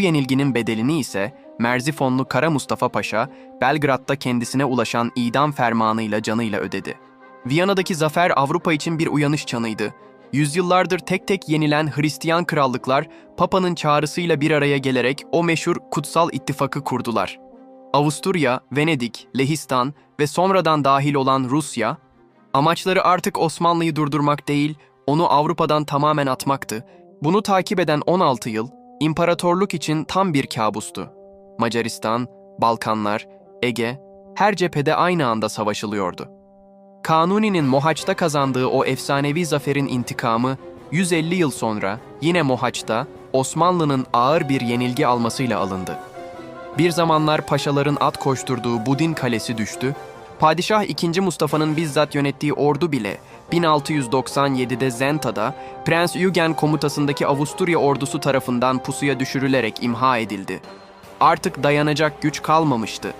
Bu yenilginin bedelini ise Merzifonlu Kara Mustafa Paşa, Belgrad'da kendisine ulaşan idam fermanıyla canıyla ödedi. Viyana'daki zafer Avrupa için bir uyanış çanıydı. Yüzyıllardır tek tek yenilen Hristiyan krallıklar, Papa'nın çağrısıyla bir araya gelerek o meşhur Kutsal İttifakı kurdular. Avusturya, Venedik, Lehistan ve sonradan dahil olan Rusya, amaçları artık Osmanlı'yı durdurmak değil, onu Avrupa'dan tamamen atmaktı. Bunu takip eden 16 yıl, imparatorluk için tam bir kabustu. Macaristan, Balkanlar, Ege, her cephede aynı anda savaşılıyordu. Kanuni'nin Mohaç'ta kazandığı o efsanevi zaferin intikamı 150 yıl sonra yine Mohaç'ta Osmanlı'nın ağır bir yenilgi almasıyla alındı. Bir zamanlar paşaların at koşturduğu Budin Kalesi düştü, Padişah II. Mustafa'nın bizzat yönettiği ordu bile 1697'de Zenta'da Prens Eugen komutasındaki Avusturya ordusu tarafından pusuya düşürülerek imha edildi. Artık dayanacak güç kalmamıştı.